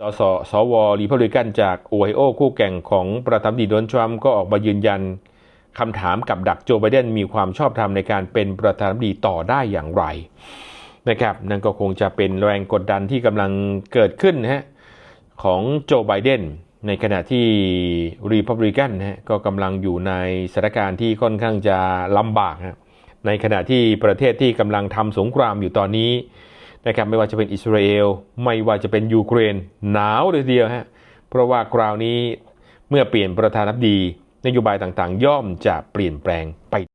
สสสวรีพับลิกันจากโอไฮโอคู่แข่งของประธานดีโดนทรัมป์ก็ออกมายืนยันคำถามกับดักโจไบเดนมีความชอบธรรมในการเป็นประธานาธิบดีต่อได้อย่างไรนะครับนั่นก็คงจะเป็นแรงกดดันที่กำลังเกิดขึ้นนะฮะของโจไบเดนในขณะที่รีพับลิกันนะฮะก็กำลังอยู่ในสถานการณ์ที่ค่อนข้างจะลำบากนะในขณะที่ประเทศที่กำลังทำสงครามอยู่ตอนนี้ นะครับไม่ว่าจะเป็นอิสราเอลไม่ว่าจะเป็นยูเครนหนาวเลยทีเดียวฮะเพราะว่าคราวนี้เมื่อเปลี่ยนประธานาธิบดีนโยบายต่างๆ ย่อมจะเปลี่ยนแปลงไป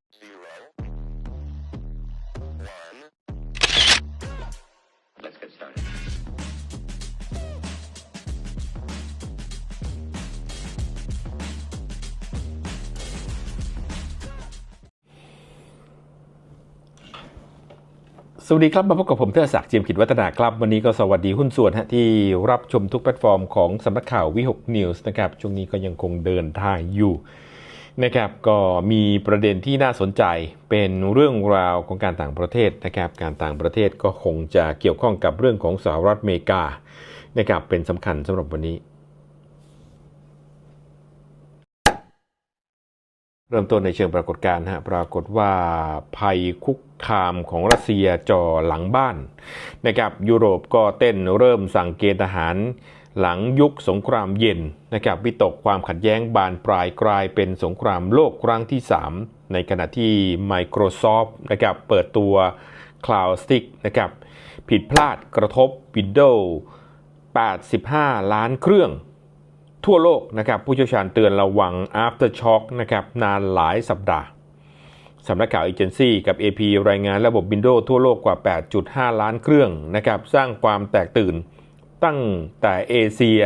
สวัสดีครับ มาพบกับผมเทอศักดิ์เจียมขิดวัฒนาครับ วันนี้ก็สวัสดีหุ้นส่วนฮะที่รับชมทุกแพลตฟอร์มของสำนักข่าววิหกนิวส์นะครับ ช่วงนี้ก็ยังคงเดินทางอยู่นะครับก็มีประเด็นที่น่าสนใจเป็นเรื่องราวของการต่างประเทศนะครับการต่างประเทศก็คงจะเกี่ยวข้องกับเรื่องของสหรัฐอเมริกานะครับเป็นสำคัญสำหรับวันนี้ เริ่มต้นในเชิงปรากฏการณ์ฮะปรากฏว่าภัยคุกคามของรัสเซียจ่อหลังบ้านนะครับยุโรปก็เต้นเริ่มสั่งเกณฑ์ทหารหลังยุคสงครามเย็นนะครับวิตกความขัดแย้งบานปลายกลายเป็นสงครามโลกครั้งที่ 3 ในขณะที่ Microsoft นะครับเปิดตัว Cloud Stick นะครับผิดพลาดกระทบ Windows 85 ล้านเครื่อง ทั่วโลกนะครับผู้เชี่ยวชาญเตือนระวัง after shock นะครับนานหลายสัปดาห์สำนักข่าวเอเจนซี่กับ AP รายงานระบบ Windows ทั่วโลกกว่า 8.5 ล้านเครื่องนะครับสร้างความแตกตื่นตั้งแต่เอเชีย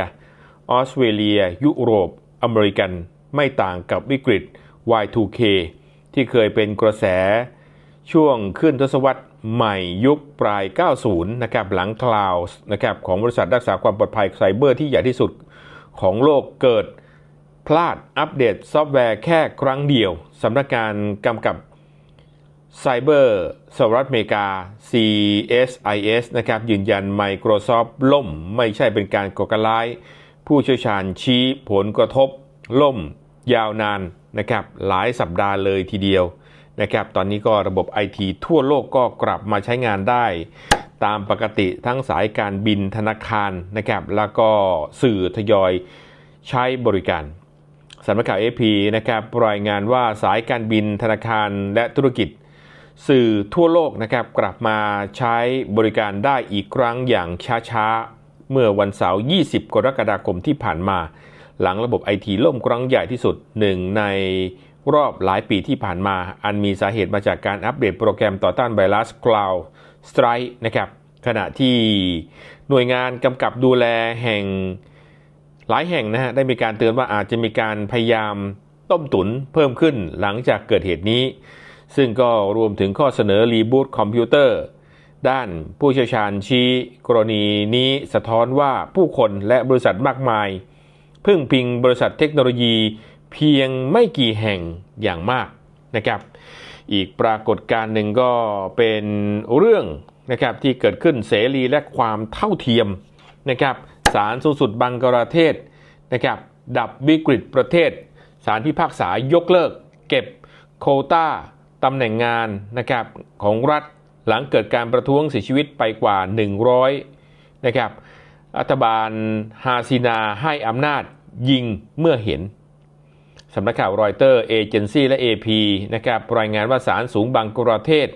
ออสเตรเลีย ยุโรป อเมริกัน ไม่ต่างกับวิกฤต Y2K ที่เคยเป็นกระแสช่วงขึ้นทศวรรษใหม่ยุคปลาย 90 นะครับหลังคลาวส์นะครับของบริษัทรักษาความปลอดภัยไซเบอร์ที่ใหญ่ที่สุด ของโลกเกิดพลาดอัปเดตซอฟต์แวร์แค่ครั้งเดียวสำนักงานกำกับไซเบอร์สหรัฐอเมริกา CSIS นะครับยืนยัน Microsoft ล่มไม่ใช่เป็นการก่อการร้าย ผู้เชี่ยวชาญชี้ผลกระทบล่มยาวนานนะครับหลายสัปดาห์เลยทีเดียวนะครับตอนนี้ก็ระบบไอทีทั่วโลกก็กลับมาใช้งานได้ ตามปกติทั้งสายการบินธนาคารนะครับแล้วก็สื่อทยอยใช้บริการสำนักข่าวเอพีนะครับรายงานว่าสายการบินธนาคารและธุรกิจ สื่อทั่วโลกนะครับกลับมาใช้บริการได้อีกครั้งอย่างช้าๆ เมื่อวันเสาร์ 20 กรกฎาคมที่ผ่านมา หลังระบบไอทีล่มครั้งใหญ่ที่สุดหนึ่งในรอบหลายปีที่ผ่านมา อันมีสาเหตุมาจากการอัปเดตโปรแกรมต่อต้านไวรัส Cloud Strike นะครับขณะที่หน่วยงานกำกับดูแลแห่งหลายแห่งนะฮะได้มีการเตือนว่าอาจจะมีการพยายามต้มตุนเพิ่มขึ้นหลังจากเกิดเหตุนี้ ซึ่งก็รวมถึงข้อเสนอรีบูตคอมพิวเตอร์ด้านผู้เชี่ยวชาญชี้กรณีนี้สะท้อนว่าผู้คนและบริษัทมากมาย พึ่งพิงบริษัทเทคโนโลยีเพียงไม่กี่แห่งอย่างมากนะครับ อีกปรากฏการณ์หนึ่งก็เป็นเรื่องนะครับที่เกิดขึ้นเสรีและความเท่าเทียมนะครับศาลสูงสุดบังกลาเทศนะครับดับวิกฤตประเทศศาลพิพากษายกเลิก เก็บโควต้าตำแหน่งงานนะครับของรัฐหลังเกิดการประท้วงเสียชีวิตไปกว่า 100นะครับรัฐบาลฮาซินาให้อำนาจยิงเมื่อเห็น สำนักข่าวรอยเตอร์เอเจนซี่และ AP นะครับรายงานว่าศาลสูงบังกลาเทศ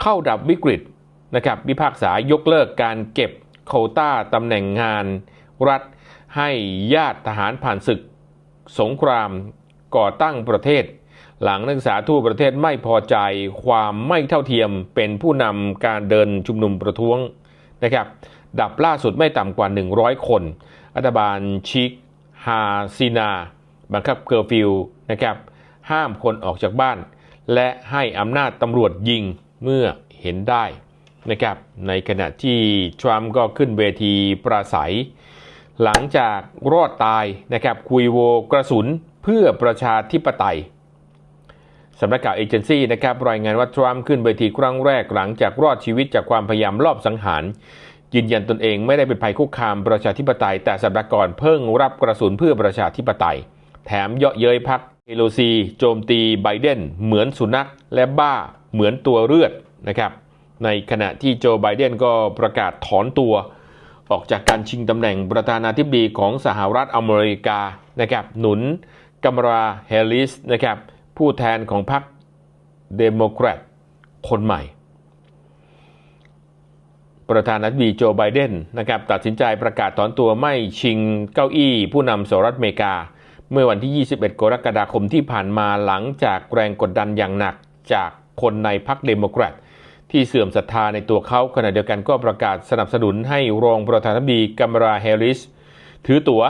เข้าดับวิกฤตนะครับพิพากษายกเลิกการเก็บโคต้าตำแหน่งงานรัฐให้ญาติทหารผ่านศึกสงครามก่อตั้งประเทศ หลังนักศึกษาทั่วประเทศไม่พอใจความไม่เท่าเทียมเป็นผู้นำการเดินชุมนุมประท้วงนะครับดับล่าสุดไม่ต่ำกว่า 100 คนรัฐบาลชิกฮาซินา บังคับเคอร์ฟิวนะครับห้ามคนออกจากบ้าน และให้อำนาจตำรวจยิงเมื่อเห็นได้นะครับในขณะที่ทรัมป์ก็ขึ้นเวทีปราศัย หลังจากรอดตายนะครับคุยโวกระสุนเพื่อประชาธิปไตยสำนักข่าวเอเจนซี่นะครับรายงานว่าทรัมป์ขึ้นเวทีครั้งแรกหลังจากรอดชีวิตจากความพยายามลอบสังหาร ยืนยันตนเองไม่ได้เป็นภัยคุกคามประชาธิปไตย แต่สัปดาห์ก่อนเพิ่งรับกระสุนเพื่อประชาธิปไตย แถมเยาะเย้ยพักเอโลซี โจมตีไบเดนเหมือนสุนัขและบ้าเหมือนตัวเลือดนะครับ ในขณะที่โจไบเดนก็ประกาศถอนตัว ออกจากการชิงตำแหน่งประธานาธิบดีของสหรัฐอเมริกานะครับ หนุนกัมราแฮร์ริสนะครับ ผู้แทนของพรรคเดโมแครตคนใหม่ ประธานาธิบดีโจไบเดนนะครับตัดสินใจประกาศถอนตัวไม่ชิงเก้าอี้ผู้นำสหรัฐอเมริกา เมื่อวันที่ 21 กรกฎาคมที่ผ่านมาหลังจากแรงกดดันอย่างหนักจากคนในพรรคเดโมแครตที่เสื่อมศรัทธาในตัวเขาขณะเดียวกันก็ประกาศสนับสนุนให้รองประธานาธิบดีกัมราแฮร์ริส ถือตั๋ว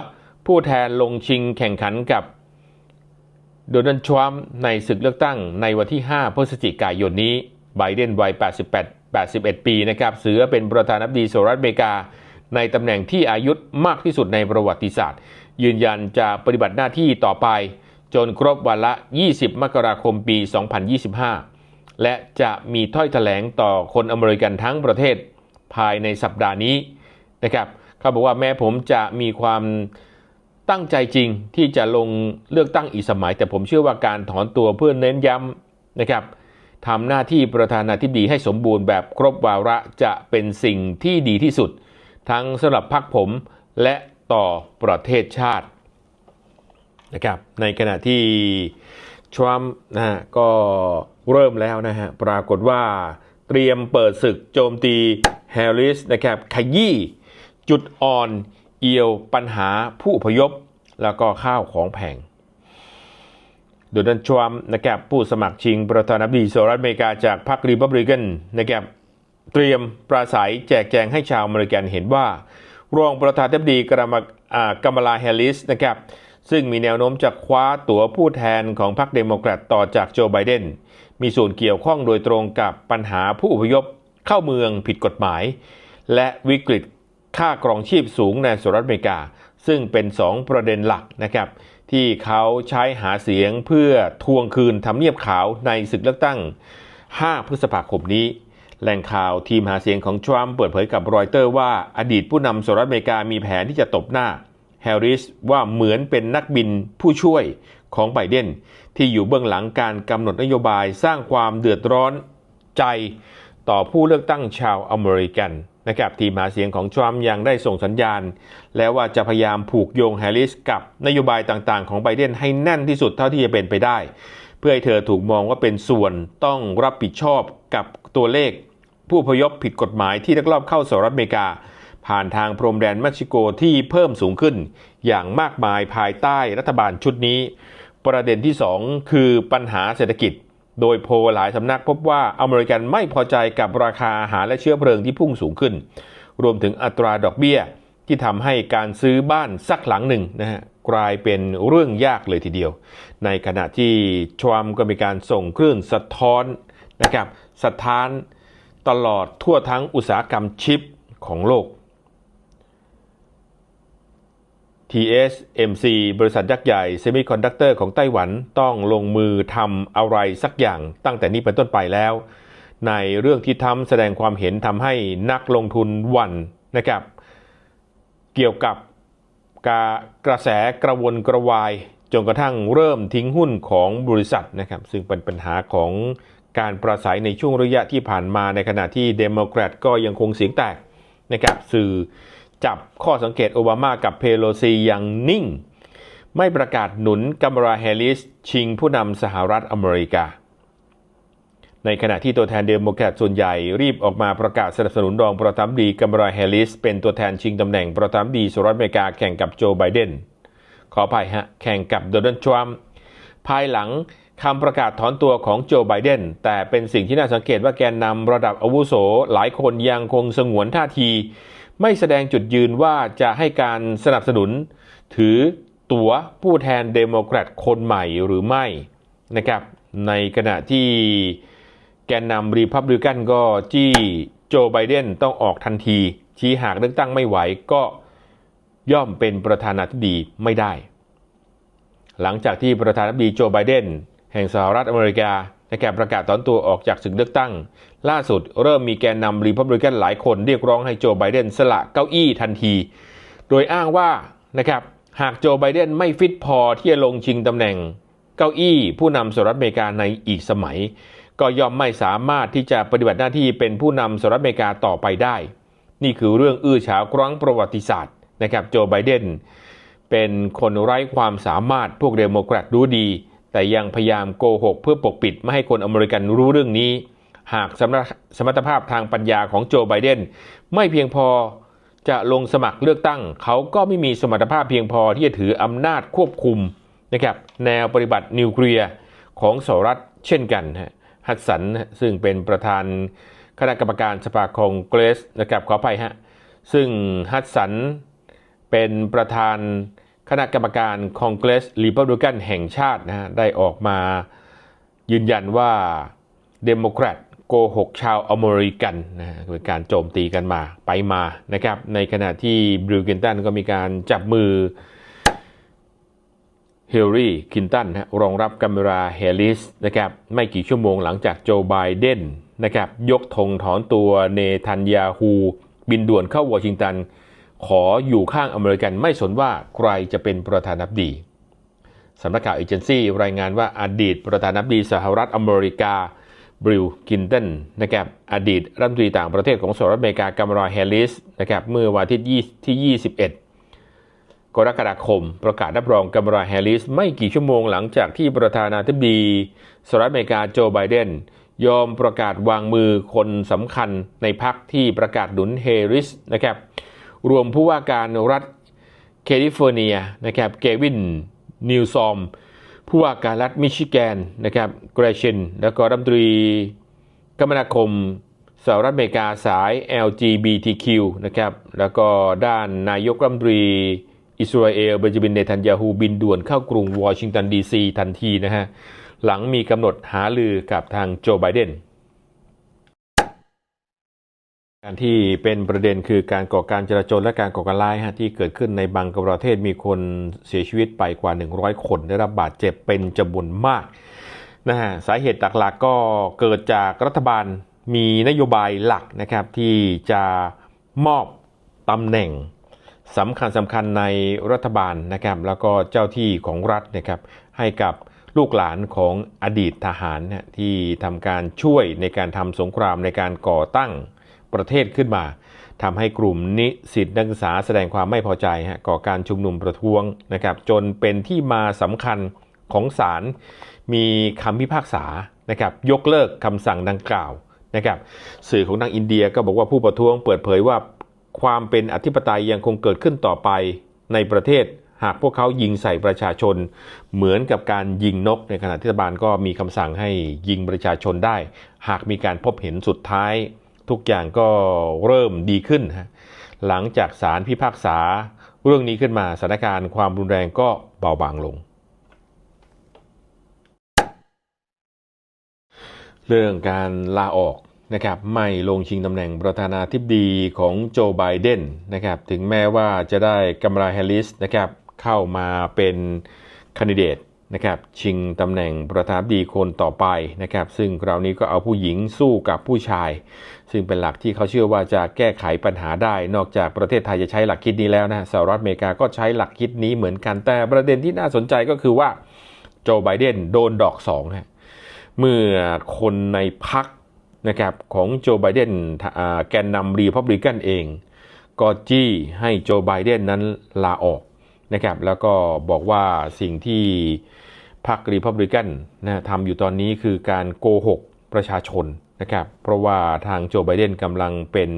ผู้แทนลงชิงแข่งขันกับโดนัลด์ทรัมป์ในศึกเลือกตั้งในวันที่ 5 พฤศจิกายนนี้ไบเดนวัย 88 81 ปีนะครับเสือเป็นประธานาธิบดีสหรัฐอเมริกา ในตำแหน่งที่อายุมากที่สุดในประวัติศาสตร์ ยืนยันจะปฏิบัติหน้าที่ต่อไป จนครบวันละ 20 มกราคมปี 2025 และจะมีถ้อยแถลงต่อคนอเมริกันทั้งประเทศภายในสัปดาห์นี้นะครับเขาบอกว่าแม้ผมจะมีความตั้งใจจริงที่จะลงเลือกตั้งอีกสมัย แต่ผมเชื่อว่าการถอนตัวเพื่อเน้นย้ำนะครับทำหน้าที่ประธานาธิบดีให้สมบูรณ์แบบครบวาระจะเป็นสิ่งที่ดีที่สุด ทั้งสำหรับพรรคผมและต่อประเทศชาตินะครับในขณะที่ทรัมป์นะฮะก็เริ่มแล้วนะฮะปรากฏว่าเตรียมเปิดศึกโจมตีแฮร์ริสนะครับขยี้จุดอ่อนเอียวปัญหาผู้พยพ แล้วก็ข้าวของแพงโดนัลด์ทรัมป์นะครับผู้สมัครชิงประธานาธิบดีสหรัฐอเมริกาจากพรรครีพับลิกันนะครับ เตรียมปราศัยแจกแจงให้ชาวอเมริกันเห็นว่ารองประธานาธิบดีกรมาอ่ากามลาแฮริสนะครับซึ่งมีแนวโน้มจะคว้าตั๋วผู้แทนของพรรคเดโมแครตต่อจากโจไบเดน มีส่วนเกี่ยวข้องโดยตรงกับปัญหาผู้อพยพเข้าเมืองผิดกฎหมาย และวิกฤตค่าครองชีพสูงในสหรัฐอเมริกา ซึ่งเป็น 2 ประเด็นหลักนะครับที่เขาใช้หาเสียงเพื่อทวงคืนทำเนียบขาวในศึกเลือกตั้ง 5 พฤษภาคมนี้ แหล่งข่าวทีมหาเสียงของทรัมป์เปิดเผยกับรอยเตอร์ว่าอดีตผู้นำสหรัฐอเมริกามีแผนที่จะตบหน้าแฮร์ริสว่าเหมือนเป็นนักบินผู้ช่วยของไบเดนที่อยู่เบื้องหลังการกำหนดนโยบายสร้างความเดือดร้อนใจต่อผู้เลือกตั้งชาวอเมริกันนะครับทีมหาเสียงของทรัมป์ยังได้ส่งสัญญาณ แล้วว่าจะพยายามผูกโยงแฮร์ริสกับนโยบายต่างๆ ของไบเดนให้แน่นที่สุดเท่าที่จะเป็นไปได้ เพื่อให้เธอถูกมองว่าเป็นส่วนต้องรับผิดชอบกับ ตัวเลขผู้พยพผิดกฎหมายที่ลักลอบเข้าสหรัฐอเมริกา ผ่านทางพรมแดนเม็กซิโกที่เพิ่มสูงขึ้น อย่างมากมายภายใต้รัฐบาลชุดนี้ ประเด็นที่ 2 คือปัญหาเศรษฐกิจ โดยโพลหลายสำนักพบว่าอเมริกันไม่พอใจกับราคาอาหารและเชื้อเพลิงที่พุ่งสูงขึ้น รวมถึงอัตราดอกเบี้ยที่ทำให้การซื้อบ้านสักหลังหนึ่งนะฮะกลายเป็นเรื่องยากเลยทีเดียว ในขณะที่ทรัมป์ก็มีการส่งคลื่นสะท้อนนะครับ สะท้านตลอดทั่วทั้งอุตสาหกรรมชิปของโลก TSMC บริษัทยักษ์ใหญ่เซมิคอนดักเตอร์ของไต้หวันต้องลงมือทำอะไรสักอย่างตั้งแต่นี้เป็นต้นไปแล้ว ในเรื่องที่ทำแสดงความเห็นทำให้นักลงทุนหวันนะครับ เกี่ยวกับกกระแสกระวนกระวายจนกระทั่งเริ่มทิ้งหุ้นของบริษัทนะครับ ซึ่งเป็นปัญหาของ การประสัยในช่วงระยะที่ผ่านมาในขณะที่เดโมแครตก็ยังคงเสียงแตกนะครับสื่อจับข้อสังเกตโอบามากับเพโลซีอย่างนิ่ง ไม่ประกาศหนุนกัมราแฮร์ริสชิงผู้นำสหรัฐอเมริกา ในขณะที่ตัวแทนเดโมแครตส่วนใหญ่รีบออกมาประกาศสนับสนุนรองประธานดีกัมราแฮร์ริสเป็นตัวแทนชิงตำแหน่งประธานดีสหรัฐอเมริกาแข่งกับโจไบเดนขออภัยฮะแข่งกับโดนัลด์ทรัมป์ภายหลัง คำประกาศถอนตัวของโจไบเดนแต่เป็นสิ่งที่น่าสังเกตว่าแกนนำระดับอาวุโสหลายคนยังคงสงวนท่าที ไม่แสดงจุดยืนว่าจะให้การสนับสนุน ถือตั๋วผู้แทนเดโมแครตคนใหม่หรือไม่นะครับในขณะที่แกนนำรีพับลิกันก็จี้โจไบเดนต้องออกทันที ชี้หากเลือกตั้งไม่ไหวก็ย่อมเป็นประธานาธิบดีไม่ได้ หลังจากที่ประธานาธิบดีโจไบเดน แห่งสหรัฐอเมริกานะครับประกาศถอนตัวออกจากศึกเลือกตั้ง ล่าสุดเริ่มมีแกนนำรีพับลิกันหลายคนเรียกร้องให้โจไบเดนสละเก้าอี้ทันที โดยอ้างว่านะครับหากโจไบเดนไม่ฟิตพอที่จะลงชิงตำแหน่งเก้าอี้ผู้นำสหรัฐอเมริกาในอีกสมัย ก็ย่อมไม่สามารถที่จะปฏิบัติหน้าที่เป็นผู้นำสหรัฐอเมริกาต่อไปได้ นี่คือเรื่องอื้อฉาวครั้งประวัติศาสตร์นะครับโจไบเดนเป็นคนไร้ความสามารถพวกเดโมแครตรู้ดี แต่ยังพยายามโกหกเพื่อปกปิดไม่ให้คนอเมริกันรู้เรื่องนี้ หากสมรสมรรถภาพทางปัญญาของโจไบเดนไม่เพียงพอจะลงสมัครเลือกตั้ง เขาก็ไม่มีสมรรถภาพเพียงพอที่จะถืออำนาจควบคุมนะครับแนวปฏิบัตินิวเคลียร์ของสหรัฐเช่นกันฮะฮัดสันซึ่งเป็นประธานคณะกรรมการสภาคองเกรสนะครับขออภัยฮะซึ่งฮัดสันเป็นประธาน คณะกรรมการคองเกรสรีพับลิกันแห่งชาตินะฮะได้ออกมายืนยันว่าเดโมแครตโกหกชาวอเมริกันนะฮะเป็นการโจมตีกันมาไปมานะครับในขณะที่บริวกินตันก็มีการจับมือเฮลรี่คินตันรองรับกัมเมราแฮร์ริสนะครับไม่กี่ชั่วโมงหลังจากโจไบเดนนะครับยกธงถอนตัวเนทันยาฮูบินด่วนเข้าวอชิงตัน ขออยู่ข้างอเมริกันไม่สนว่าใครจะเป็นประธานาธิบดีสำนักข่าวเอเจนซี่รายงานว่าอดีตประธานาธิบดีสหรัฐอเมริกาบริลกินตันนะครับอดีตรัฐมนตรีต่างประเทศของสหรัฐอเมริกากามราแฮร์ริสนะครับเมื่อวันที่ที่ 21 กรกฎาคม ประกาศรับรองกามราแฮร์ริสไม่กี่ชั่วโมงหลังจากที่ประธานาธิบดีสหรัฐอเมริกาโจไบเดนยอมประกาศวางมือคนสำคัญในพรรคที่ประกาศหนุนแฮร์ริสนะครับ รวมผู้ว่าการรัฐแคลิฟอร์เนียนะครับเกวินนิวซอม ผู้ว่าการรัฐมิชิแกนนะครับเกรเชนแล้วก็รัฐมนตรีคมนาคมสหรัฐอเมริกาสาย LGBTQ นะครับแล้วก็ด้านนายกรัฐมนตรีอิสราเอลเบนจามินเนทันยาฮูบินด่วนเข้ากรุงวอชิงตันดีซีทันทีนะฮะหลังมีกำหนดหาลือกับทางโจไบเดน การที่เป็นประเด็นคือการก่อการจราจรและการก่อการร้ายฮะที่เกิดขึ้นในบางประเทศมีคนเสียชีวิตไปกว่า 100 คนได้รับบาดเจ็บเป็นจำนวนมากนะฮะสาเหตุหลักๆก็เกิดจากรัฐบาลมีนโยบายหลักนะครับที่จะมอบตำแหน่งสำคัญสำคัญในรัฐบาลนะครับแล้วก็เจ้าที่ของรัฐนะครับให้กับลูกหลานของอดีตทหารที่ทำการช่วยในการทำสงครามในการก่อตั้ง ประเทศขึ้นมาทำให้กลุ่มนิสิตนักศึกษาแสดงความไม่พอใจฮะก่อการชุมนุมประท้วงนะครับจนเป็นที่มาสำคัญของศาลมีคำพิพากษานะครับยกเลิกคำสั่งดังกล่าวนะครับสื่อของทางอินเดียก็บอกว่าผู้ประท้วงเปิดเผยว่าความเป็นอธิปไตยยังคงเกิดขึ้นต่อไปในประเทศ หากพวกเขายิงใส่ประชาชน เหมือนกับการยิงนก ในขณะที่รัฐบาลก็มีคำสั่งให้ยิงประชาชนได้ หากมีการพบเห็นสุดท้าย ทุกอย่างก็เริ่มดีขึ้นฮะหลังจากศาลพิพากษาเรื่องนี้ขึ้นมาสถานการณ์ความรุนแรงก็เบาบางลง เรื่องการลาออกนะครับไม่ลงชิงตำแหน่งประธานาธิบดีของโจไบเดนนะครับถึงแม้ว่าจะได้กัมราแฮร์ริสนะครับเข้ามาเป็นคนดิเดต นะครับชิงตำแหน่งประธานดีคนต่อไปนะครับซึ่งคราวนี้ก็เอาผู้หญิงสู้กับผู้ชาย ซึ่งเป็นหลักที่เขาเชื่อว่าจะแก้ไขปัญหาได้ นอกจากประเทศไทยจะใช้หลักคิดนี้แล้วนะสหรัฐอเมริกาก็ใช้หลักคิดนี้เหมือนกันแต่ประเด็นที่น่าสนใจก็คือว่าโจไบเดนโดนดอกสองฮะเมื่อคนในพักนะครับของโจไบเดนแกนนำรีพับลิกันเอง ก็จี้ให้โจไบเดนนั้นลาออก นะครับแล้วก็บอกว่าสิ่งที่พรรครีพับลิกันนะทำอยู่ตอนนี้คือการโกหกประชาชนนะครับเพราะว่าทางโจไบเดนกำลังเป็น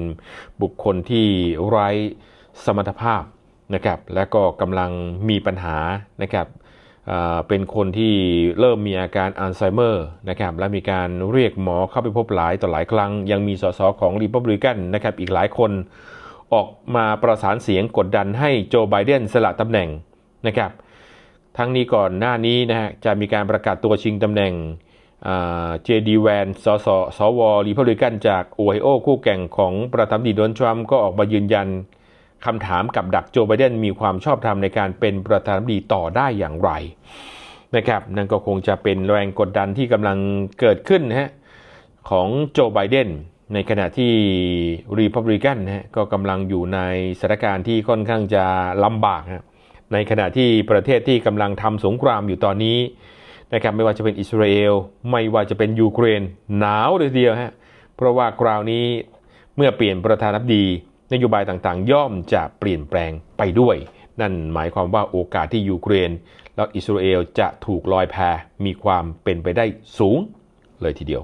บุคคลที่ไร้สมรรถภาพนะครับและก็กำลังมีปัญหานะครับเป็นคนที่เริ่มมีอาการอัลไซเมอร์นะครับและมีการเรียกหมอเข้าไปพบหลายต่อหลายครั้ง ยังมีสสของรีพับลิกันนะครับอีกหลายคน ออกมาประสานเสียงกดดันให้โจไบเดนสละตำแหน่งนะครับทั้งนี้ก่อนหน้านี้นะฮะจะมีการประกาศตัวชิงตำแหน่งเจดีแวนสสสวรีพับลิกันจากโอไฮโอคู่แข่งของประธานาธิบดีโดนัลด์ทรัมป์ก็ออกมายืนยันคำถามกับดักโจไบเดนมีความชอบธรรมในการเป็นประธานาธิบดีต่อได้อย่างไรนะครับนั่นก็คงจะเป็นแรงกดดันที่กำลังเกิดขึ้นนะฮะของโจไบเดน ในขณะที่รีพับลิกันนะฮะก็กำลังอยู่ในสถานการณ์ที่ค่อนข้างจะลำบากฮะในขณะที่ประเทศที่กำลังทำสงครามอยู่ตอนนี้นะครับไม่ว่าจะเป็นอิสราเอล ไม่ว่าจะเป็นยูเครนหนาวเลยทีเดียวฮะเพราะว่าคราวนี้เมื่อเปลี่ยนประธานาธิบดี นโยบายต่างๆ ย่อมจะเปลี่ยนแปลงไปด้วย นั่นหมายความว่าโอกาสที่ยูเครน และอิสราเอลจะถูกลอยแพมีความเป็นไปได้สูงเลยทีเดียว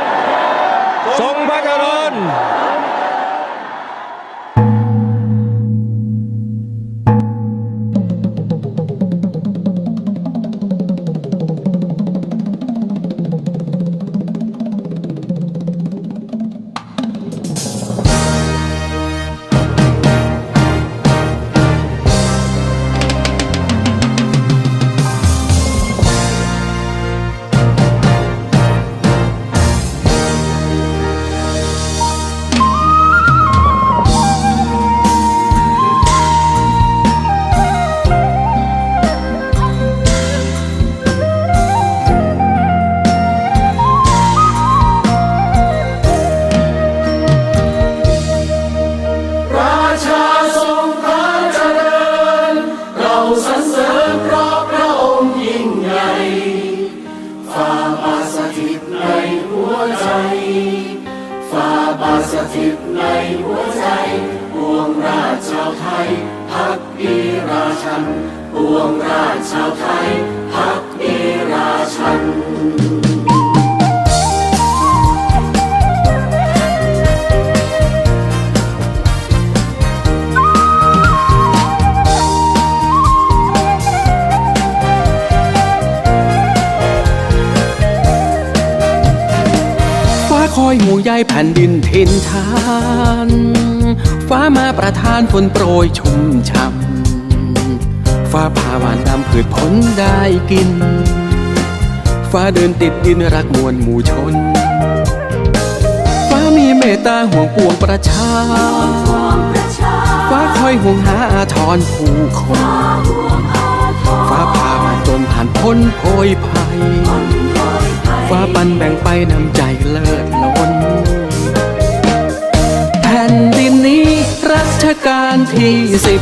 ทรงพระเจริญ ชันปวงราชชาวไทยพักดีราชันฟ้าคอยห่วงใยแผ่นดินเทินทาน ฟ้ามาประทานฝนโปรยชุ่มช่ำ ฟ้าผ่าหวานดำพืชผลได้กิน ฟ้าเดินติดดินรักมวลหมู่ชน ฟ้ามีเมตตาห่วงปวงประชา ฟ้าคอยห่วงหาอาทรผู้คน ฟ้าผ่ามาจนผ่านพ้นโพยภัย ฟ้าปันแบ่งไปนำใจเลิศล้นแผ่นดินนี้รัชกาลที่สิบ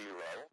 zero